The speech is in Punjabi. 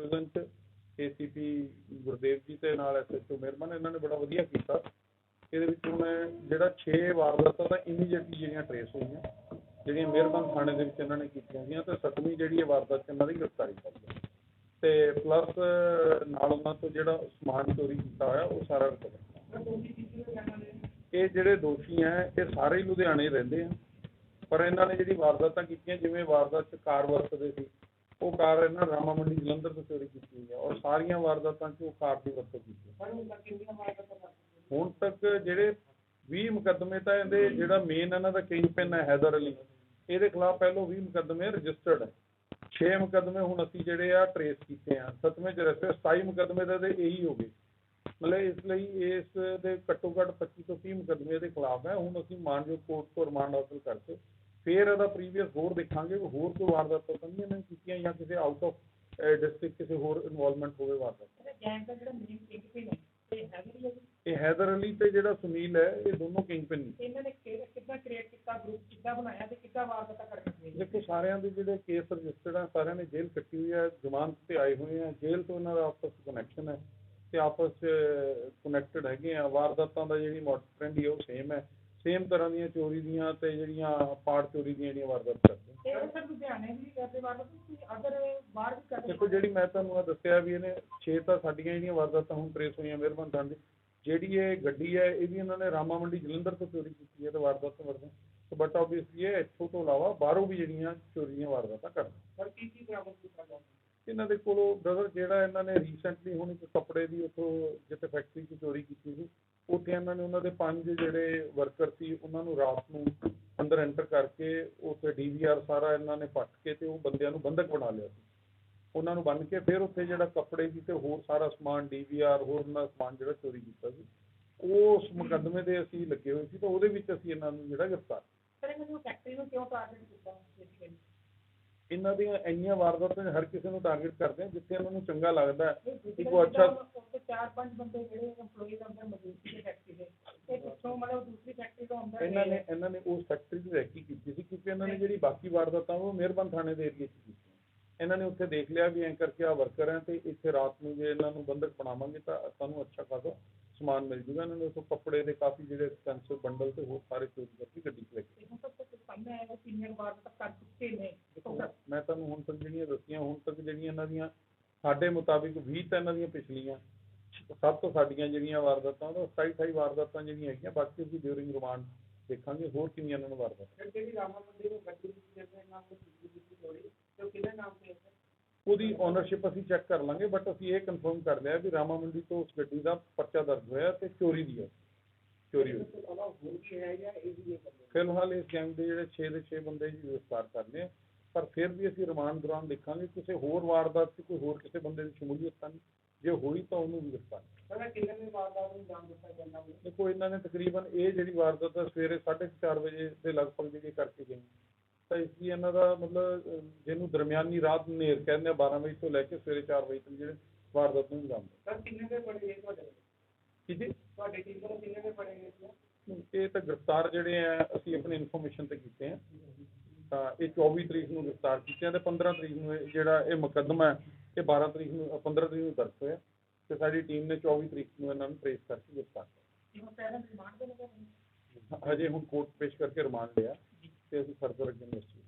ਪ੍ਰੈਜ਼ੈਂਟ ਏਸੀਪੀ ਗੁਰਦੇਵ ਜੀ ਤੇ ਨਾਲ ਐਸਐਚਓ ਮਿਹਰਬਾਨ ਇਹਨਾਂ ਨੇ ਬੜਾ ਵਧੀਆ ਕੀਤਾ। ਇਹਦੇ ਵਿੱਚ ਹੁਣ ਜਿਹੜਾ 6 ਵਾਰਦਾਤਾਂ ਤਾਂ ਇਮੀਡੀਏਟਲੀ ਜਿਹੜੀਆਂ ਟਰੇਸ ਹੋਈਆਂ, ਜਿਹੜੀਆਂ ਮਿਹਰਬਾਨ ਥਾਣੇ ਦੇ ਵਿੱਚ ਇਹਨਾਂ ਨੇ ਕੀਤੀਆਂ ਗਈਆਂ ਤੇ ਸੱਤਵੀਂ ਜਿਹੜੀ ਇਹ ਵਾਰਦਾਤ 'ਚ ਇਹਨਾਂ ਦੀ ਗ੍ਰਿਫਤਾਰੀ ਹੋਈ ਤੇ ਪਲੱਸ ਨਾਲ ਉਹਨਾਂ ਤੋਂ ਜਿਹੜਾ ਸਮਾਨ ਚੋਰੀ ਕੀਤਾ ਹੋਇਆ, ਉਹ ਸਾਰਾ ਰਿਕਵਰ ਇਹ ਜਿਹੜੇ ਦੋਸ਼ੀ ਹੈ, ਇਹ ਸਾਰੇ ਲੁਧਿਆਣੇ ਰਹਿੰਦੇ ਆ। ਪਰ ਇਹਨਾਂ ਨੇ ਜਿਹੜੀ ਵਾਰਦਾਤਾਂ ਕੀਤੀਆਂ, ਜਿਵੇਂ ਵਾਰਦਾਤ 'ਚ ਕਾਰ ਵਰਤਦੇ ਸੀ ਉਹ ਕਾਰ ਇਹਨਾਂ ਰਾਮਾ ਮੰਡੀ ਜਲੰਧਰ ਤੋਂ ਚੋਰੀ ਕੀਤੀ ਹੋਈ ਹੈ ਔਰ ਸਾਰੀਆਂ ਵਾਰਦਾਤਾਂ 'ਚ ਉਹ ਕਾਰ ਦੀ ਵਰਤੋਂ ਕੀਤੀ ਹੈ। ਹੁਣ ਤੱਕ ਜਿਹੜੇ 20 ਮੁਕੱਦਮੇ ਤਾਂ ਇਹਦੇ ਜਿਹੜਾ ਮੇਨ ਇਹਨਾਂ ਦਾ ਕਿੰਗ ਪਿਨ ਹੈ ਹੈਦਰ ਅਲੀ ਇਹਦੇ ਖਿਲਾਫ ਪਹਿਲੋਂ 20 ਮੁਕੱਦਮੇ ਰਜਿਸਟਰਡ ਹੈ। 6 ਮੁਕੱਦਮੇ ਹੁਣ ਅਸੀਂ ਜਿਹੜੇ ਆ ਟਰੇਸ ਕੀਤੇ ਆ। ਸੱਤਵੇਂ ਚ ਰਸਤੇ 27 ਮੁਕੱਦਮੇ ਤਾਂ ਇਹਦੇ ਇਹੀ ਹੋ ਗਏ। ਮਤਲਬ ਇਸ ਲਈ ਇਸ ਦੇ ਘੱਟੋ ਘੱਟ 25 ਤੋਂ 30 ਮੁਕੱਦਮੇ ਦੇ ਖਿਲਾਫ ਹੈ। ਹੁਣ ਅਸੀਂ ਮਾਨਯੋਗ ਕੋਰਟ ਤੋਂ ਰਿਮਾਂਡ ਹਾਸਲ ਕਰਕੇ ਫਿਰ ਇਹਦਾ ਪ੍ਰੀਵੀਅਸ ਹੋਰ ਦੇਖਾਂਗੇ ਕਿ ਹੋਰ ਕੋਈ ਵਾਰਦਾਤਾਂ ਤਾਂ ਨਹੀਂ ਇਹਨਾਂ ਨੇ ਕੀਤੀਆਂ ਜਾਂ ਕਿਸੇ ਆਊਟ ਆਫ ਡਿਸਟ੍ਰਿਕਟ ਕਿਸੇ ਹੋਰ ਇਨਵੋਲਵਮੈਂਟ ਹੋਵੇ ਵਾਰਦਾਤ। ਇਹ ਹੈਦਰ ਅਲੀ ਤੇ ਜਿਹੜਾ ਸੁਨੀਲ ਹੈ ਇਹ ਦੋਨੋਂ ਕਿੰਗ ਪਿਨ ਨੇ। ਇਹਨਾਂ ਨੇ ਕਿੱਦਾਂ ਕ੍ਰੀਏਟ ਕੀਤਾ ਗਰੁੱਪ ਕਿੱਦਾਂ ਬਣਾਇਆ ਤੇ ਕਿੱਦਾਂ ਵਾਰਦਾਤਾਂ ਕਰਨੀਆਂ ਦੇਖੋ ਸਾਰਿਆਂ ਦੇ ਜਿਹੜੇ ਕੇਸ ਰਜਿਸਟਰਡ ਆ ਸਾਰਿਆਂ ਨੇ ਜੇਲ੍ਹ ਕੱਟੀ ਹੋਈ ਹੈ ਜ਼ਮਾਨਤ ਤੇ ਆਏ ਹੋਏ ਆ ਜੇਲ੍ਹ ਤੋਂ ਇਹਨਾਂ ਦਾ ਆਪਸ ਵਿੱਚ ਕਨੈਕਸ਼ਨ ਹੈ ਤੇ ਆਪਸ ਕਨੈਕਟਡ ਹੈਗੇ ਆ। ਵਾਰਦਾਤਾਂ ਦਾ ਜਿਹੜੀ ਮੋਡਸ ਟ੍ਰੈਂਡ ਹੀ ਉਹ ਸੇਮ ਹੈ। ਸੇਮ ਤਰ੍ਹਾਂ ਦੀਆਂ ਚੋਰੀ ਦੀਆਂ ਤੇ ਜਿਹੜੀਆਂ ਪਾੜ ਚੋਰੀ ਦੀਆਂ ਜਿਹੜੀਆਂ ਵਾਰਦਾਤਾਂ ਕਰਦੇ ਤੇ ਉਹ ਸਰ ਲੁਧਿਆਣੇ ਵੀ ਕਰਦੇ ਵਾਰਦਾਤ ਤੁਸੀਂ ਅਦਰ ਬਾਹਰ ਵੀ ਕਰਦੇ ਦੇਖੋ ਜਿਹੜੀ ਮੈਂ ਤੁਹਾਨੂੰ ਆ ਦੱਸਿਆ ਵੀ ਇਹਨੇ 6 ਤਾਂ ਸਾਡੀਆਂ ਜਿਹੜੀਆਂ ਵਾਰਦਾਤਾਂ ਹੁਣ ਟ੍ਰੇਸ ਹੋਈਆਂ ਮਿਹਰਬਾਨ ਖਾਨ ਦੀ ਜਿਹੜੀ ਇਹ ਗੱਡੀ ਹੈ ਇਹ ਵੀ ਇਹਨਾਂ ਨੇ ਰਾਮਾ ਮੰਡੀ ਜਲੰਧਰ ਤੋਂ ਚੋਰੀ ਕੀਤੀ ਹੈ ਤੇ ਵਾਰਦਾਤ ਤੋਂ ਵਰਦੇ ਤੇ ਬਟ ਆਬਵੀਅਸਲੀ ਇਹ ਇੱਥੋਂ ਤੋਂ ਇਲਾਵਾ ਬਾਹਰੋਂ ਵੀ ਜਿਹੜੀਆਂ ਚੋਰੀ ਦੀਆਂ ਵਾਰਦਾਤਾਂ ਕਰਦੇ ਸਰ ਕੀ ਕੀ ਬਰਾਬਰ ਕੀਤਾ ਗਿਆ? ਇਹਨਾਂ ਦੇ ਕੋਲੋਂ ਬ੍ਰਦਰ ਜਿਹੜਾ ਇਹਨਾਂ ਨੇ ਰੀਸੈਂਟਲੀ ਹੁਣ ਇੱਕ ਕੱਪੜੇ ਦੀ ਉੱਥੋਂ ਜਿੱਥੇ ਫੈਕਟਰੀ 'ਚ ਚੋਰੀ ਕੀਤੀ ਸੀ ਉੱਥੇ ਇਹਨਾਂ ਨੇ ਉਹਨਾਂ ਦੇ ਪੰਜ ਜਿਹੜੇ ਵਰਕਰ ਸੀ, ਉਹਨਾਂ ਨੂੰ ਰਾਤ ਨੂੰ ਅੰਦਰ ਐਂਟਰ ਕਰਕੇ ਉੱਥੇ ਡੀਵੀਆਰ ਸਾਰਾ ਇਹਨਾਂ ਨੇ ਪੱਟ ਕੇ ਤੇ ਉਹ ਬੰਦਿਆਂ ਨੂੰ ਬੰਦਕ ਬਣਾ ਲਿਆ ਸੀ। ਉਹਨਾਂ ਨੂੰ ਬੰਨ ਕੇ ਫਿਰ ਉੱਥੇ ਜਿਹੜਾ ਕੱਪੜੇ ਦੀ ਤੇ ਹੋਰ ਸਾਰਾ ਸਮਾਨ ਡੀਵੀਆਰ ਹੋਰ ਉਹਨਾਂ ਦਾ ਸਮਾਨ ਜਿਹੜਾ ਚੋਰੀ ਕੀਤਾ ਸੀ। ਉਸ ਮੁਕੱਦਮੇ ਦੇ ਅਸੀਂ ਲੱਗੇ ਹੋਏ ਸੀ ਤਾਂ ਉਹਦੇ ਵਿੱਚ ਅਸੀਂ ਇਹਨਾਂ ਨੂੰ ਜਿਹੜਾ ਗ੍ਰਿਫਤਾਰ ਸਰ ਇਹਨਾਂ ਨੂੰ ਫੈਕਟਰੀ ਨੂੰ ਕਿਉਂ ਟਾਰਗੇਟ ਕੀਤਾ? ਇਹਨਾਂ ਦੀਆਂ ਇੰਨੀਆਂ ਵਾਰਦਾਤਾਂ ਹਰ ਕਿਸੇ ਨੂੰ ਟਾਰਗੇਟ ਕਰਦੇ ਆ ਜਿੱਥੇ ਇਹਨਾਂ ਨੂੰ ਚੰਗਾ ਲੱਗਦਾ ਹੈ। ਕਿ ਕੋਈ ਅੱਛਾ ਉੱਥੇ ਚਾਰ ਪੰਜ ਬੰਦੇ ਜਿਹੜੇ EMPLOYEES ਅੰਦਰ ਮੌਜੂਦ ਸੀ ਫੈਕਟਰੀ ਦੇ। ਇਹ ਪਿੱਛੋਂ ਮਤਲਬ ਦੂਸਰੀ ਫੈਕਟਰੀ ਤੋਂ ਅੰਦਰ ਇਹਨਾਂ ਨੇ ਇਹਨਾਂ ਨੇ ਉਸ ਫੈਕਟਰੀ ਦੀ ਰੈਕੀ ਕੀਤੀ ਸੀ ਕਿਉਂਕਿ ਇਹਨਾਂ ਨੇ ਜਿਹੜੀ ਬਾਕੀ ਵਾਰਦਾਤਾਂ ਉਹ ਮਿਹਰਬਾਨ ਥਾਣੇ ਦੇ ਏਰੀਏ 'ਚ ਕੀਤੀਆਂ। ਇਹਨਾਂ ਨੇ ਉੱਥੇ ਦੇਖ ਲਿਆ ਵੀ ਐਂ ਕਰਕੇ ਆ ਵਰਕਰ ਹੈ ਤੇ ਇੱਥੇ ਰਾਤ ਨੂੰ ਜੇ ਇਹਨਾਂ ਨੂੰ ਬੰਦਕ ਬਣਾਵਾਂਗੇ ਤਾਂ ਸਾਨੂੰ ਅੱਛਾ ਖਾਸਾ ਸਮਾਨ ਮਿਲ ਜੂਗਾ। ਇਹਨਾਂ ਨੇ ਉੱਥੋਂ ਕੱਪੜੇ ਦੇ ਕਾਫੀ ਜਿਹੜੇ ਐਕਸਪੈਂਸਿਵ ਬੰਡਲ ਤੇ ਹੋਰ ਸਾਰੇ ਚੋਰੀ ਕਰਕੇ ਗੱਡੀ 'ਚ ਲੈ ਕੇ ਹੁਣ ਤੱਕ ਕੁਝ ਸਾਹਮਣੇ ਆਇਆ ਸੀਨੀਅਰ ਵਾਰਦਾਤ ਕਰ ਚੁੱਕੇ ਨੇ ਗਏ। ਮੈਂ ਤੁਹਾਨੂੰ ਹੁਣ ਤੱਕ ਦੱਸੀਆਂ ਹੁਣ ਤੱਕ ਜਿਹੜੀਆਂ ਇਹਨਾਂ ਦੀਆਂ ਸਾਡੇ ਮੁਤਾਬਿਕ 20 ਤਾਂ ਇਹਨਾਂ ਦੀਆਂ ਪਿਛਲੀਆਂ ਸਭ ਤੋਂ ਸਾਡੀਆਂ ਜਿਹੜੀਆਂ ਵਾਰਦਾਤਾਂ ਉਹ 27 28 ਵਾਰਦਾਤਾਂ ਜਿਹੜੀਆਂ ਹੈਗੀਆਂ ਬਾਕੀ ਅਸੀਂ ਡਿਊਰਿੰਗ ਰਿਮਾਂਡ ਦੇਖਾਂਗੇ ਹੋਰ ਕਿੰਨੀਆਂ ਇਹਨਾਂ ਨੂੰ ਵਾਰਦਾਤਾਂ। ਫਿਰ ਜਿਹੜੀ ਰਾਮਾ ਮੰਡੀ ਨੂੰ ਗੱਡੀ ਵਿੱਚ ਜਿਹੜੇ ਨਾਮ ਤੋਂ ਕੀਤੀ ਚੋਰੀ ਤੇ ਉਹ ਕਿਹਦੇ ਨਾਮ ਤੇ ਹੈ? ਉਹਦੀ ਓਨਰਸ਼ਿਪ ਅਸੀਂ ਚੈੱਕ ਕਰ ਲਾਂਗੇ ਬਟ ਅਸੀਂ ਇਹ ਕਨਫਰਮ ਕਰ ਲਿਆ ਵੀ ਰਾਮਾ ਮੰਡੀ ਤੋਂ ਉਸ ਗੱਡੀ ਦਾ ਪਰਚਾ ਦਰਜ ਹੋਇਆ ਤੇ ਚੋਰੀ ਦੀ ਹੈ। ਚੋਰੀ ਹੋਈ। ਫਿਲਹਾਲ ਇਸ ਗੈਂਗ ਦੇ ਜਿਹੜੇ 6 ਦੇ 6 ਬੰਦੇ ਜੀ ਗ੍ਰਿਫਤਾਰ ਕਰਨੇ ਆ ਪਰ ਫਿਰ ਵੀ ਅਸੀਂ ਰਿਮਾਂਡ ਦੌਰਾਨ ਦੇਖਾਂਗੇ ਕਿਸੇ ਹੋਰ ਵਾਰਦਾਤ 'ਚ ਕੋਈ ਹੋਰ ਕਿਸੇ ਬੰਦੇ ਦੀ ਸ਼ਮੂਲੀਅਤ ਤਾਂ ਨਹੀਂ। ਜੇ ਹੋਈ ਤਾਂ ਉਹਨੂੰ ਵੀ ਗ੍ਰਿਫਤਾਰ ਸਰ ਕਿੰਨੇ ਵਾਰਦਾਤ ਨੂੰ ਜਾਣ ਦਿੱਤਾ ਜਾਂਦਾ ਦੇਖੋ ਇਹਨਾਂ ਨੇ ਤਕਰੀਬਨ ਇਹ ਜਿਹੜੀ ਵਾਰਦਾਤ ਆ ਸਵੇਰੇ 4:30 ਵਜੇ ਦੇ ਲਗਭਗ ਜਿਹੜੀ ਕਰਕੇ ਗਏ ਤਾਂ ਇਸ ਲਈ ਇਹਨਾਂ ਦਾ ਮਤਲਬ ਜਿਹਨੂੰ ਦਰਮਿਆਨੀ ਰਾਤ ਹਨੇਰ ਕਹਿੰਦੇ ਆ 12 ਵਜੇ ਤੋਂ ਲੈ ਕੇ ਸਵੇਰੇ 4 ਵਜੇ ਤੱਕ ਜਿਹੜੇ ਵਾਰਦਾਤ ਨੂੰ ਦਿੱਤਾ। ਸਰ ਕਿੰਨੇ ਦੇ ਬੜੇ ਇਹ ਤੁਹਾਡੇ? ਠੀਕ ਜੀ? ਤੁਹਾਡੇ ਟੀਮ ਨੂੰ ਕਿੰਨੇ ਦੇ ਬੜੇ ਇਹ ਇਹ ਤਾਂ ਗ੍ਰਿਫਤਾਰ ਜਿਹੜੇ ਆ ਅਸੀਂ ਆਪਣੀ ਇਨਫੋਰਮੇਸ਼ਨ ਤੇ ਕੀਤੇ ਆ। ਤਾਂ ਇਹ 24 ਤਰੀਕ ਨੂੰ ਗ੍ਰਿਫਤਾਰ ਕੀਤੇ ਤੇ 15 ਤਰੀਕ ਨੂੰ ਇਹ ਜਿਹੜਾ ਇਹ ਮੁਕੱਦਮਾ ਹੈ ਇਹ 12 ਤਰੀਕ ਨੂੰ ਅ, 15 ਤਰੀਕ ਨੂੰ ਦਰਜ ਹੋਇਆ ਤੇ ਸਾਡੀ ਟੀਮ ਨੇ 24 ਤਰੀਕ ਨੂੰ ਇਹਨਾਂ ਨੂੰ ਟ੍ਰੇਸ ਕਰਕੇ ਗ੍ਰਿਫਤਾਰ ਕੀਤਾ। ਹਜੇ ਹੁਣ ਕੋਰਟ ਪੇਸ਼ ਕਰਕੇ ਰਿਮਾਂਡ ਲਿਆ ਤੇ ਅਸੀਂ ਫਰਦਰ ਅੱਗੇ ਇਨਵੈਸਟੀਗੇਟ